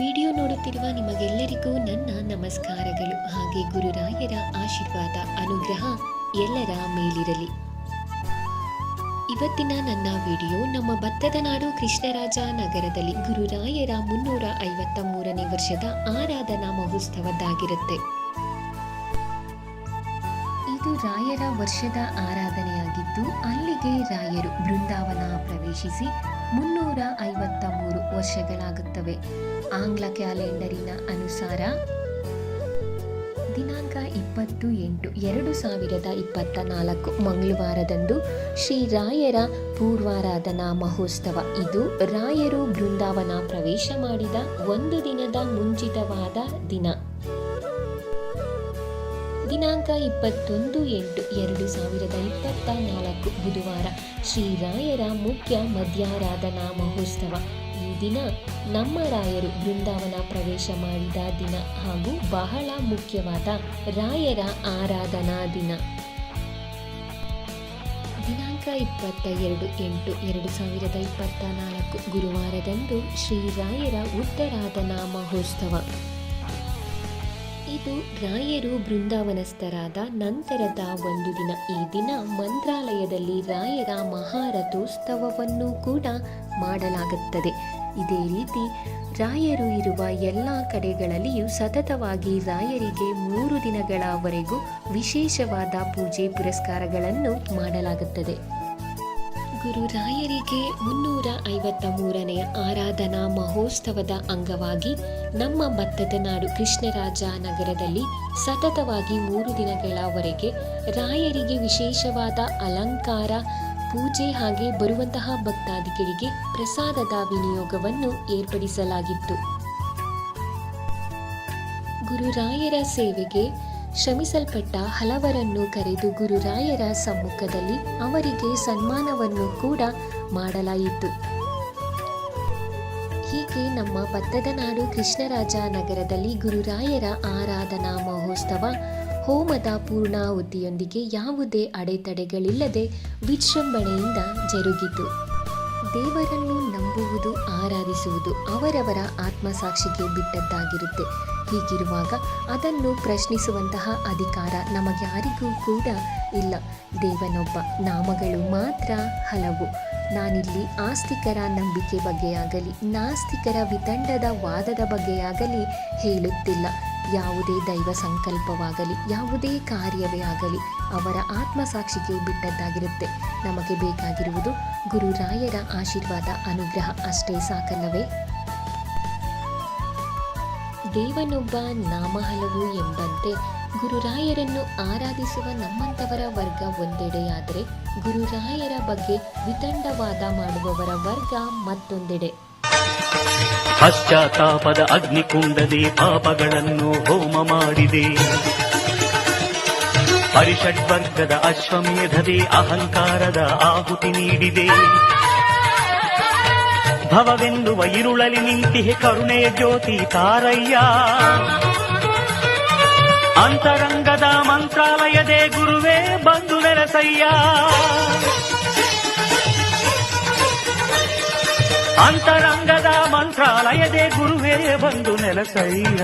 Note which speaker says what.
Speaker 1: Video ನೋಡುತ್ತಿರುವ ನಿಮಗೆಲ್ಲರಿಗೂ ನನ್ನ ನಮಸ್ಕಾರಗಳು. ಹಾಗೆ ಗುರುರಾಯರ ಆಶೀರ್ವಾದ, ಅನುಗ್ರಹ ಎಲ್ಲರ ಮೇಲಿರಲಿ. ಇವತ್ತಿನ ನನ್ನ ವಿಡಿಯೋ ನಮ್ಮ ಭತ್ತದ ನಾಡು ಕೃಷ್ಣರಾಜ ನಗರದಲ್ಲಿ ಗುರುರಾಯರ ಮುನ್ನೂರ ಐವತ್ತ ಮೂರನೇ ವರ್ಷದ ಆರಾಧನಾ ಮಹೋತ್ಸವದ್ದಾಗಿರುತ್ತೆ. ಇದು ರಾಯರ ವರ್ಷದ ಆರಾಧನೆಯಾಗಿದ್ದು, ಅಲ್ಲಿಗೆ ರಾಯರು ಬೃಂದಾವನ ಪ್ರವೇಶಿಸಿ ಮುನ್ನೂರ ಐವತ್ತ ಮೂರು ವರ್ಷಗಳಾಗುತ್ತವೆ. ಆಂಗ್ಲ ಕ್ಯಾಲೆಂಡರಿನ ಅನುಸಾರ ದಿನಾಂಕ ಇಪ್ಪತ್ತು ಎಂಟು ಎರಡು ಸಾವಿರದ ಇಪ್ಪತ್ತ ನಾಲ್ಕು ಮಂಗಳವಾರದಂದು ಶ್ರೀ ರಾಯರ ಪೂರ್ವಾರಾಧನಾ ಮಹೋತ್ಸವ. ಇದು ರಾಯರು ಬೃಂದಾವನ ಪ್ರವೇಶ ಮಾಡಿದ ಒಂದು ದಿನದ ಮುಂಚಿತವಾದ ದಿನ. ದಿನಾಂಕ ಇಪ್ಪತ್ತೊಂದು ಎಂಟು ಎರಡು ಸಾವಿರದ ಇಪ್ಪತ್ತ ನಾಲ್ಕು ಬುಧವಾರ ಶ್ರೀರಾಯರ ಮುಖ್ಯ ಮಧ್ಯಾರಾಧನಾ ಮಹೋತ್ಸವ. ಈ ದಿನ ನಮ್ಮ ರಾಯರು ಬೃಂದಾವನ ಪ್ರವೇಶ ಮಾಡಿದ ದಿನ ಹಾಗೂ ಬಹಳ ಮುಖ್ಯವಾದ ರಾಯರ ಆರಾಧನಾ ದಿನ. ದಿನಾಂಕ ಇಪ್ಪತ್ತ ಎರಡು ಎಂಟು ಎರಡು ಸಾವಿರದ ಇಪ್ಪತ್ತ ನಾಲ್ಕು ಗುರುವಾರದಂದು ಶ್ರೀರಾಯರ ಉತ್ತರಾಧನಾ ಮಹೋತ್ಸವ. ಇದು ರಾಯರು ಬೃಂದಾವನಸ್ಥರಾದ ನಂತರದ ಒಂದು ದಿನ. ಈ ದಿನ ಮಂತ್ರಾಲಯದಲ್ಲಿ ರಾಯರ ಮಹಾರಥೋತ್ಸವವನ್ನು ಕೂಡ ಮಾಡಲಾಗುತ್ತದೆ. ಇದೇ ರೀತಿ ರಾಯರು ಇರುವ ಎಲ್ಲ ಕಡೆಗಳಲ್ಲಿಯೂ ಸತತವಾಗಿ ರಾಯರಿಗೆ ಮೂರು ದಿನಗಳವರೆಗೂ ವಿಶೇಷವಾದ ಪೂಜೆ ಪುರಸ್ಕಾರಗಳನ್ನು ಮಾಡಲಾಗುತ್ತದೆ. ಗುರು ರಾಯರಿಗೆ ಮುನ್ನೂರ ಐವತ್ತ ಮೂರನೆಯ ಆರಾಧನಾ ಮಹೋತ್ಸವದ ಅಂಗವಾಗಿ ನಮ್ಮ ಭತ್ತದ ನಾಡು ಕೃಷ್ಣರಾಜ ನಗರದಲ್ಲಿ ಸತತವಾಗಿ ಮೂರು ದಿನಗಳವರೆಗೆ ರಾಯರಿಗೆ ವಿಶೇಷವಾದ ಅಲಂಕಾರ, ಪೂಜೆ ಹಾಗೆ ಬರುವಂತಹ ಭಕ್ತಾದಿಗಳಿಗೆ ಪ್ರಸಾದದ ವಿನಿಯೋಗವನ್ನು ಏರ್ಪಡಿಸಲಾಗಿತ್ತು. ಗುರುರಾಯರ ಸೇವೆಗೆ ಶ್ರಮಿಸಲ್ಪಟ್ಟ ಹಲವರನ್ನು ಕರೆದು ಗುರುರಾಯರ ಸಮ್ಮುಖದಲ್ಲಿ ಅವರಿಗೆ ಸನ್ಮಾನವನ್ನು ಕೂಡ ಮಾಡಲಾಯಿತು. ಹೀಗೆ ನಮ್ಮ ಭತ್ತದ ನಾಡು ಕೃಷ್ಣರಾಜ ನಗರದಲ್ಲಿ ಗುರುರಾಯರ ಆರಾಧನಾ ಮಹೋತ್ಸವ ಹೋಮದ ಪೂರ್ಣಾಹುತಿಯೊಂದಿಗೆ ಯಾವುದೇ ಅಡೆತಡೆಗಳಿಲ್ಲದೆ ವಿಜೃಂಭಣೆಯಿಂದ ಜರುಗಿತು. ದೇವರನ್ನು ನಂಬುವುದು, ಆರಾಧಿಸುವುದು ಅವರವರ ಆತ್ಮಸಾಕ್ಷಿಗೆ ಬಿಟ್ಟದ್ದಾಗಿರುತ್ತೆ. ಹೀಗಿರುವಾಗ ಅದನ್ನು ಪ್ರಶ್ನಿಸುವಂತಹ ಅಧಿಕಾರ ನಮಗ್ಯಾರಿಗೂ ಕೂಡ ಇಲ್ಲ. ದೇವನೊಬ್ಬ ನಾಮಗಳು ಮಾತ್ರ ಹಲವು. ನಾನಿಲ್ಲಿ ಆಸ್ತಿಕರ ನಂಬಿಕೆ ಬಗ್ಗೆಯಾಗಲಿ ನಾಸ್ತಿಕರ ವಿತಂಡದ ವಾದದ ಬಗ್ಗೆಯಾಗಲಿ ಹೇಳುತ್ತಿಲ್ಲ. ಯಾವುದೇ ದೈವ ಸಂಕಲ್ಪವಾಗಲಿ, ಯಾವುದೇ ಕಾರ್ಯವೇ ಆಗಲಿ, ಅವರ ಆತ್ಮಸಾಕ್ಷಿಗೆ ಬಿಟ್ಟದ್ದಾಗಿರುತ್ತೆ. ನಮಗೆ ಬೇಕಾಗಿರುವುದು ಗುರುರಾಯರ ಆಶೀರ್ವಾದ, ಅನುಗ್ರಹ, ಅಷ್ಟೇ ಸಾಕಲ್ಲವೇ? ದೇವನೊಬ್ಬ ನಾಮ ಹಲವು ಎಂಬಂತೆ ಗುರುರಾಯರನ್ನು ಆರಾಧಿಸುವ ನಮ್ಮಂಥವರ ವರ್ಗ ಒಂದೆಡೆಯಾದರೆ ಗುರುರಾಯರ ಬಗ್ಗೆ ವಿತಂಡವಾದ ಮಾಡುವವರ ವರ್ಗ ಮತ್ತೊಂದೆಡೆ.
Speaker 2: ಪಶ್ಚಾತ್ತಾಪದ ಅಗ್ನಿಕುಂಡದೆ ಪಾಪಗಳನ್ನು ಹೋಮ ಮಾಡಿದೆ. ಪರಿಷಡ್ವರ್ಗದ ಅಶ್ವಮೇಧದೆ ಅಹಂಕಾರದ ಆಹುತಿ ನೀಡಿದೆ. ಭವವೆನ್ನುವ ಇರುಳಲಿ ನಿಂತಿಹೆ ಕರುಣೆಯ ಜ್ಯೋತಿ ತಾರಯ್ಯ ಅಂತರಂಗದ ಮಂತ್ರಾಲಯದೇ ಗುರುವೇ ಬಂದು ನೆರಸಯ್ಯ ಅಂತರಂಗದ ಮಂತ್ರಾಲಯದೇ ಗುರುವೇ ಬಂದು ನೆಲಸಯ್ಯ